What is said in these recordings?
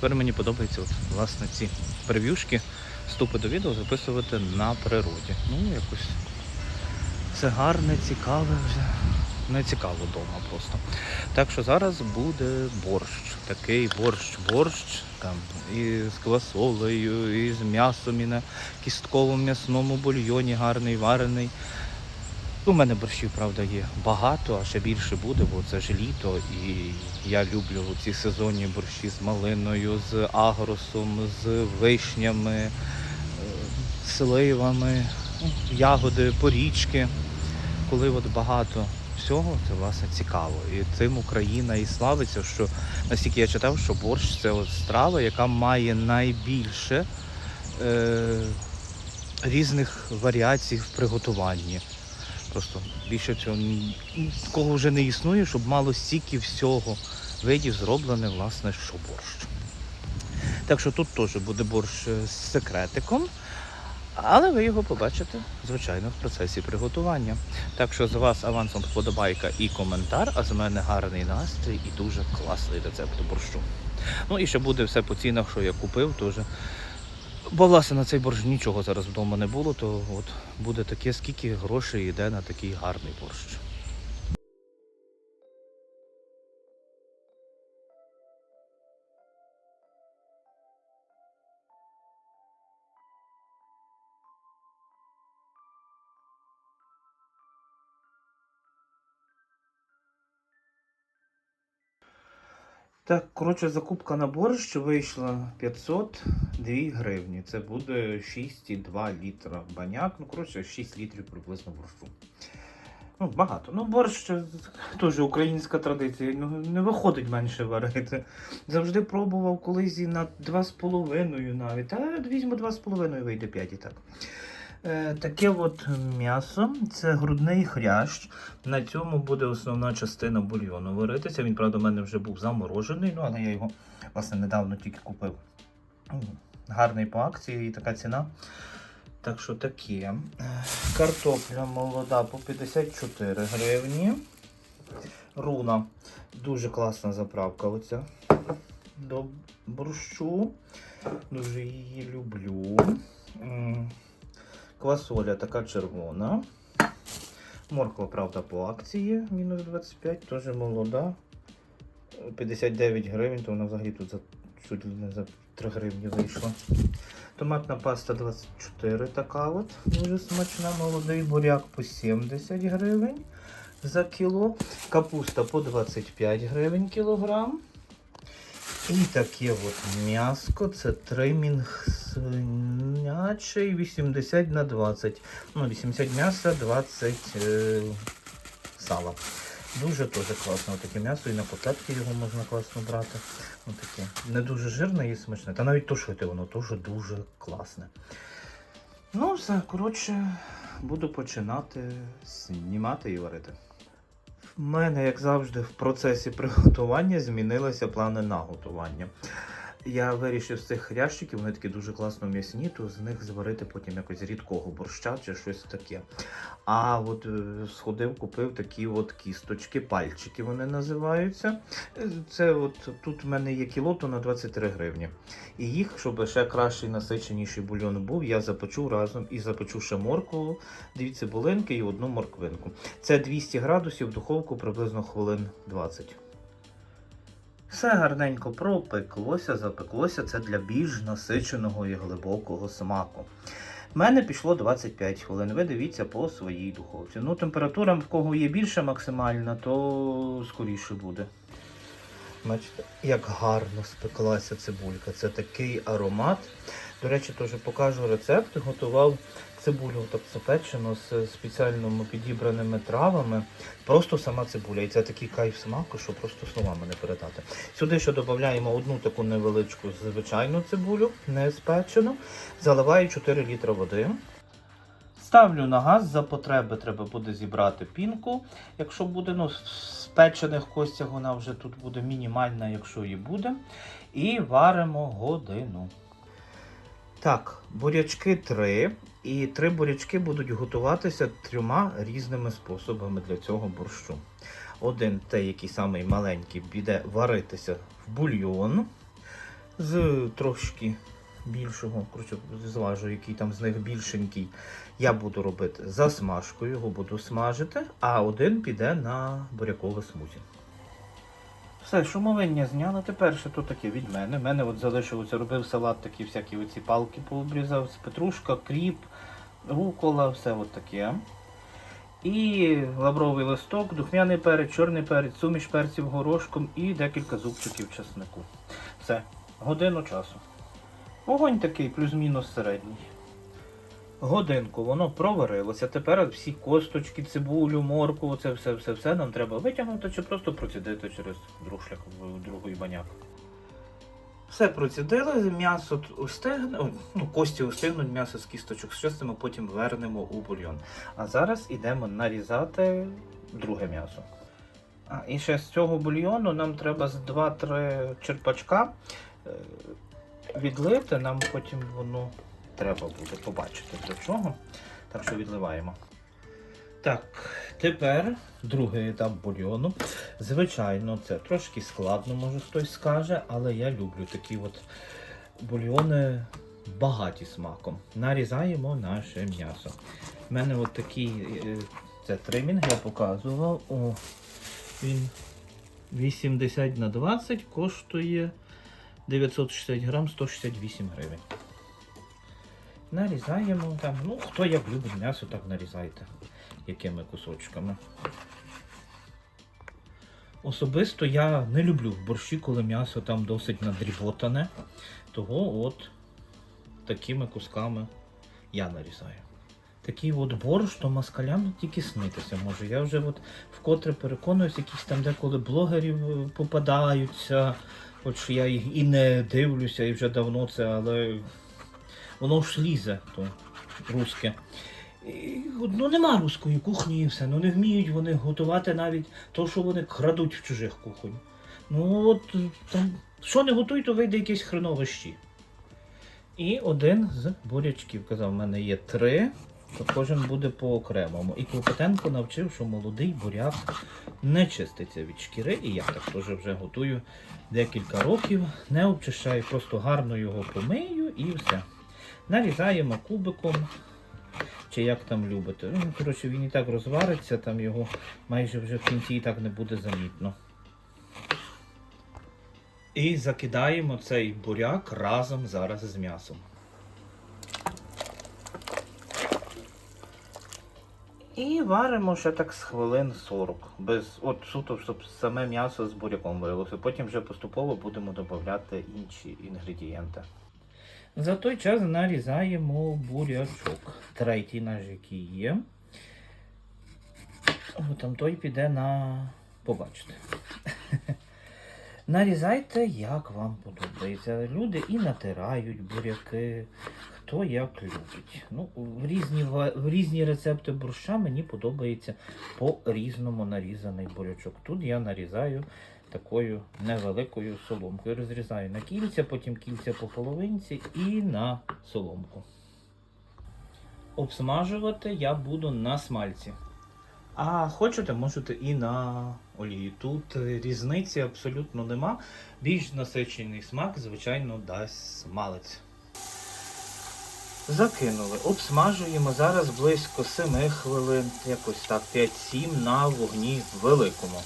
тепер мені подобається от, власне ці прев'юшки, вступи до відео записувати на природі. Ну, якось це гарне, цікаве вже. Не цікаво вдома просто. Так що зараз буде борщ. Такий борщ-борщ, там і з квасолею, і з м'ясом, і на кістковому м'ясному бульйоні гарний, варений. У мене борщів, правда, є багато, а ще більше буде, бо це ж літо. І я люблю ці сезонні борщі з малиною, з агросом, з вишнями, е, сливами, ну, ягоди, порічки. Коли от багато всього, це власне цікаво. І цим Україна і славиться, що настільки я читав, що борщ це от страва, яка має найбільше е, різних варіацій в приготуванні. Просто більше цього такого вже не існує, щоб мало стільки всього видів зроблене, власне, що борщ. Так що тут теж буде борщ е, з секретиком, але ви його побачите, звичайно, в процесі приготування. Так що з вас авансом вподобайка і коментар, а з мене гарний настрій і дуже класний рецепт борщу. Ну і ще буде все по цінах, що я купив теж. Бо власне на цей борщ нічого зараз вдома не було, то от буде таке, скільки грошей йде на такий гарний борщ. Так, коротше, закупка на борщ вийшла 502 гривні. Це буде 6,2 літра баняк. Ну, коротше, 6 літрів приблизно борщу. Ну, багато. Ну, борщ теж українська традиція. Ну, не виходить менше варити. Завжди пробував колись і на 2,5 навіть. Та візьму 2,5 вийде 5 і так. Е, таке от м'ясо, це грудний хрящ. На цьому буде основна частина бульйону варитися. Він, правда, у мене вже був заморожений, ну але я його власне недавно тільки купив. Гарний по акції і така ціна. Так що таке. Е, Картопля молода по 54 гривні. Руна. Дуже класна заправка оця до борщу. Дуже її люблю. Квасоля така червона. Морква, правда, по акції мінус 25, теж молода. 59 гривень, то вона взагалі тут за чуть не за 3 гривні вийшла. Томатна паста 24 така от, дуже смачна, молодий буряк по 70 гривень за кіло. Капуста по 25 гривень кілограм. І таке от м'яско, це тримінг свинячий 80 на 20. Ну, 80 м'яса, 20 е, сала. Дуже теж класно таке м'ясо, і на котлетки його можна класно брати. Таке. Не дуже жирне і смачне. Та навіть тушити воно теж дуже класне. Ну, все, коротше, буду починати знімати і варити. Мене, як завжди, в процесі приготування змінилися плани на готування. Я вирішив з цих хрящиків, вони такі дуже класно м'ясні, то з них зварити потім якось рідкого борща чи щось таке. А от е, сходив, купив такі от кісточки, пальчики вони називаються. Е, Це от тут в мене є кілото на 23 гривні. І їх, щоб ще кращий насиченіший бульйон був, я запечу разом і запечу ще моркву, дві цибулинки і одну морквинку. Це 200 градусів, духовку приблизно хвилин 20. Все гарненько пропеклося, запеклося. Це для більш насиченого і глибокого смаку. В мене пішло 25 хвилин. Ви дивіться по своїй духовці. Ну, температура в кого є більше максимальна, то скоріше буде. Бачите, як гарно спеклася цибулька. Це такий аромат. До речі, теж покажу рецепт. Готував цибулю так запечену з спеціальними підібраними травами. Просто сама цибуля. І це такий кайф смаку, що просто словами не передати. Сюди ще додаємо одну таку невеличку звичайну цибулю, не спечену. Заливаю 4 літра води. Ставлю на газ, за потреби треба буде зібрати пінку. Якщо буде ну, в спечених костях, вона вже тут буде мінімальна, якщо і буде. І варимо годину. Так, бурячки 3. І три бурячки будуть готуватися трьома різними способами для цього борщу. Один, той, який самий маленький, піде варитися в бульйон. з трошки більшого, коротше, зважу, який там з них більшенький, я буду робити засмажкою, його буду смажити, а один піде на бурякове смузі. Все, шумовиння зняли. Тепер ще тут таке від мене. Мене от залишилося, робив салат, такі всякі оці палки пообрізав, петрушка, кріп, рукола, все от таке. І лавровий листок, духмяний перець, чорний перець, суміш перців горошком і декілька зубчиків чеснику. Все, годину часу. Вогонь такий, плюс-мінус середній. Годинку воно проварилося. Тепер всі косточки, цибулю, морку, це все, все, все нам треба витягнути чи просто процідити через друг шлях другий баняк. Все процідили, м'ясо устигне, ну, кості устигнуть, м'ясо з кісточок зчистимо, потім вернемо у бульйон. А зараз йдемо нарізати друге м'ясо. А, і ще з цього бульйону нам треба з 2-3 черпачка е, відлити, нам потім воно треба буде побачити для чого. Так що відливаємо. Так, тепер другий етап бульйону. Звичайно, це трошки складно, може хтось скаже, але я люблю такі от бульйони багаті смаком. Нарізаємо наше м'ясо. У мене от такий е, це тримінг, я показував. О, він 80 на 20 коштує 960 грам 168 гривень. Нарізаємо там. Ну, хто як любить м'ясо, так нарізайте. Якими кусочками. Особисто я не люблю в борщі, коли м'ясо там досить надріботане. Того от такими кусками я нарізаю. Такий от борщ, то москалям тільки снитися може. Я вже от вкотре переконуюсь, якісь там деколи блогерів е, попадаються. Хоч я їх і не дивлюся, і вже давно це, але воно ж лізе, то руське. Ну нема руської кухні і все. Ну не вміють вони готувати навіть то, що вони крадуть в чужих кухонь. Ну от там, що не готуй, то вийде якесь хреновище. І один з бурячків казав, в мене є три, то кожен буде по окремому. І Клопотенко навчив, що молодий буряк не чиститься від шкіри, і я так теж вже готую декілька років, не обчищаю, просто гарно його помию і все. Нарізаємо кубиком, чи як там любите. Ну, коротше, він і так розвариться, там його майже вже в кінці і так не буде замітно. І закидаємо цей буряк разом зараз з м'ясом. І варимо ще так з хвилин 40. Без, от суто, щоб саме м'ясо з буряком варилося. Потім вже поступово будемо додавати інші інгредієнти. За той час нарізаємо бурячок. Третій наш, який є. О, Там той піде на побачите. Нарізайте, як вам подобається. Люди і натирають буряки, хто як любить. Ну, в, різні, в різні рецепти борща мені подобається по-різному нарізаний бурячок. Тут я нарізаю такою невеликою соломкою. Розрізаю на кільця, потім кільця по половинці і на соломку. Обсмажувати я буду на смальці. А хочете, можете і на олії. Тут різниці абсолютно нема. Більш насичений смак, звичайно, дасть смалець. Закинули, обсмажуємо зараз близько 7 хвилин, якось так, 5-7 на вогні великому.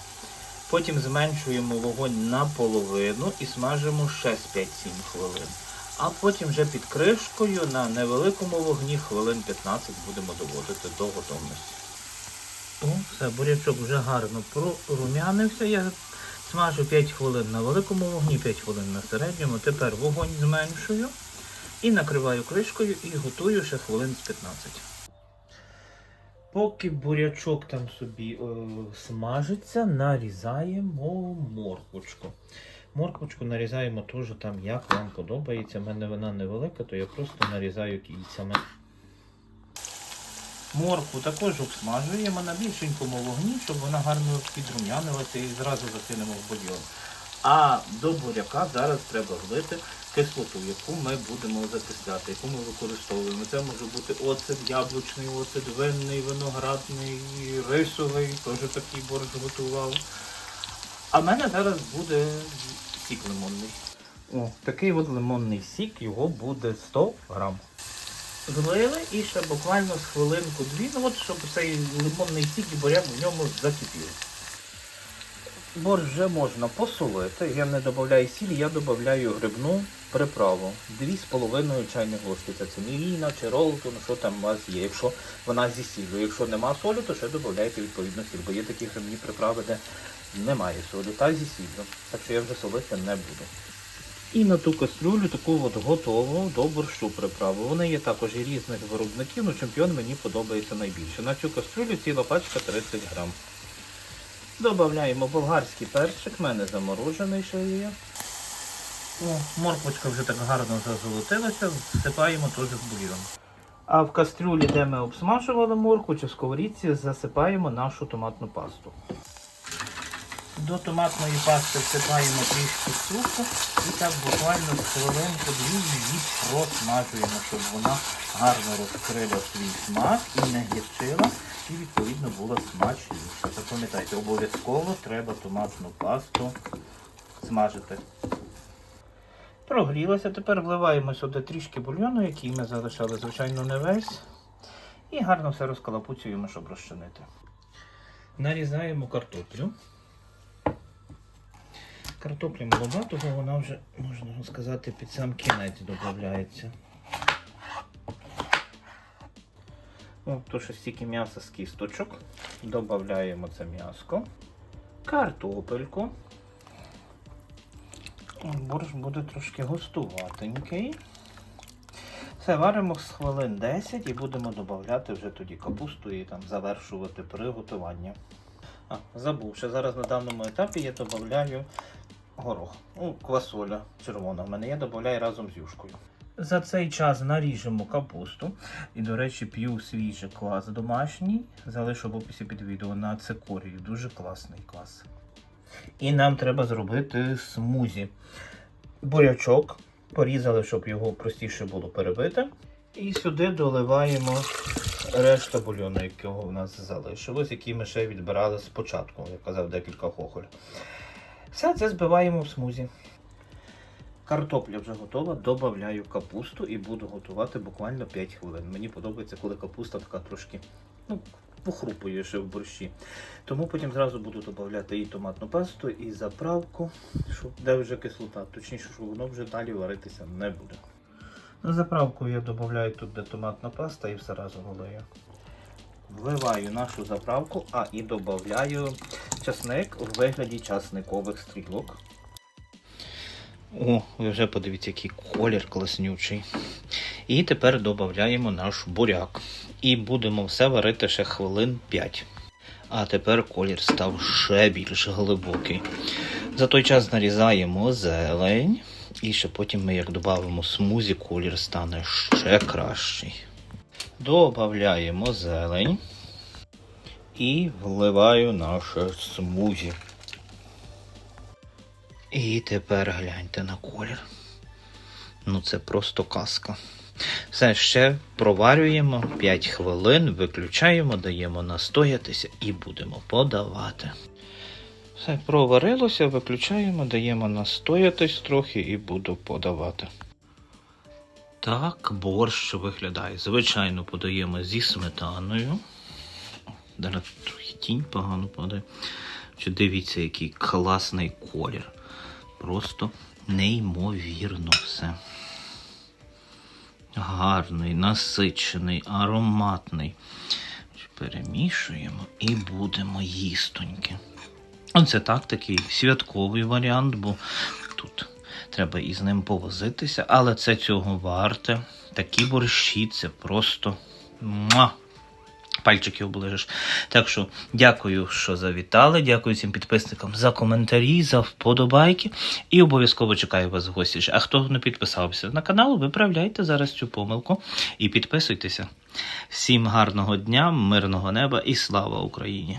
Потім зменшуємо вогонь наполовину і смажимо ще з 5-7 хвилин. А потім вже під кришкою на невеликому вогні хвилин 15 будемо доводити до готовності. О, все, бурячок вже гарно прорум'янився. Я смажу 5 хвилин на великому вогні, 5 хвилин на середньому. Тепер вогонь зменшую і накриваю кришкою і готую ще хвилин з 15. Поки бурячок там собі е, смажиться, нарізаємо морквочку. Морквочку нарізаємо теж там, як вам подобається. У мене вона невелика, то я просто нарізаю кільцями. Моркву також обсмажуємо на більшенькому вогні, щоб вона гарно підрум'янилася і зразу закинемо в бульйон. А до буряка зараз треба влити кислоту, яку ми будемо закисляти, яку ми використовуємо. Це може бути оцет, яблучний оцет, винний, виноградний, рисовий, теж такий борщ готував. А в мене зараз буде сік лимонний. О, такий от лимонний сік, його буде 100 грам. Злили і ще буквально з хвилинку-дві, ну от щоб цей лимонний сік і буряк в ньому закипіли. Борщ вже можна посолити. Я не додаю сіль, я додаю грибну приправу. 2,5 чайних ложки. Це цеміліна чи ролтон, що там у вас є. Якщо вона зі сіллю. Якщо нема солі, то ще додайте відповідно сіль. Бо є такі грибні приправи, де немає солі, та зі сіллю. Так що я вже солити не буду. І на ту кастрюлю таку от готову до борщу приправу. Вони є також і різних виробників, але чемпіон мені подобається найбільше. На цю кастрюлю ціла пачка 30 грам. Додаємо болгарський перчик, в мене заморожений ще є. О, морквочка вже так гарно зазолотилася, всипаємо теж в бульйон. А в кастрюлі, де ми обсмажували моркву чи в сковорідці, засипаємо нашу томатну пасту. До томатної пасти всипаємо трішки цукру і так буквально з хвилинку дві її просмажуємо, щоб вона гарно розкрила свій смак і не гірчила, і відповідно була смачніша. Запам'ятайте, обов'язково треба томатну пасту смажити. Прогрілося, тепер вливаємо сюди трішки бульйону, який ми залишали, звичайно, не весь. І гарно все розкалапуцюємо, щоб розчинити. Нарізаємо картоплю. Картоплі молода, того вона вже, можна сказати, під сам кінець додається. О, то що стільки м'яса з кісточок. Додаємо це м'яско. Картопельку. Борщ буде трошки густуватенький. Все, варимо з хвилин 10 і будемо додати вже тоді капусту і там завершувати приготування. А, забув, що зараз на даному етапі я додаю горох. Ну, квасоля червона в мене я додаю разом з юшкою. За цей час наріжемо капусту. І, до речі, п'ю свіжий квас домашній. Залишу в описі під відео на цикорію. Дуже класний квас. І нам треба зробити смузі. Бурячок. Порізали, щоб його простіше було перебити. І сюди доливаємо решту бульйону, якого в нас залишилось, який ми ще відбирали спочатку, я казав декілька хохоль. Все це збиваємо в смузі. Картопля вже готова, додаю капусту і буду готувати буквально 5 хвилин. Мені подобається, коли капуста така трошки ну, похрупує ще в борщі. Тому потім зразу буду додати і томатну пасту, і заправку, щоб де вже кислота, точніше, щоб воно вже далі варитися не буде. На заправку я додаю тут де томатна паста і все разом вилию. Вливаю нашу заправку, а і додаю часник у вигляді часникових стрілок. О, ви вже подивіться, який колір класнючий. І тепер додаємо наш буряк. І будемо все варити ще хвилин 5. А тепер колір став ще більш глибокий. За той час нарізаємо зелень. І ще потім ми, як додамо смузі, колір стане ще кращий. Додаємо зелень. І вливаю наше смузі. І тепер гляньте на колір. Ну це просто казка. Все ще проварюємо 5 хвилин, виключаємо, даємо настоятися і будемо подавати. Все проварилося, виключаємо, даємо настоятись трохи і буду подавати. Так, борщ виглядає. Звичайно, подаємо зі сметаною. Зараз трохи тінь погано падає. Чи дивіться, який класний колір. Просто неймовірно все. Гарний, насичений, ароматний. Перемішуємо і будемо їстоньки. Оце так, такий святковий варіант, бо тут треба із ним повозитися, але це цього варте. Такі борщі це просто муа, пальчики оближиш. Так що дякую, що завітали. Дякую всім підписникам за коментарі, за вподобайки. І обов'язково чекаю вас в гості. А хто не підписався на канал, виправляйте зараз цю помилку і підписуйтеся. Всім гарного дня, мирного неба і слава Україні!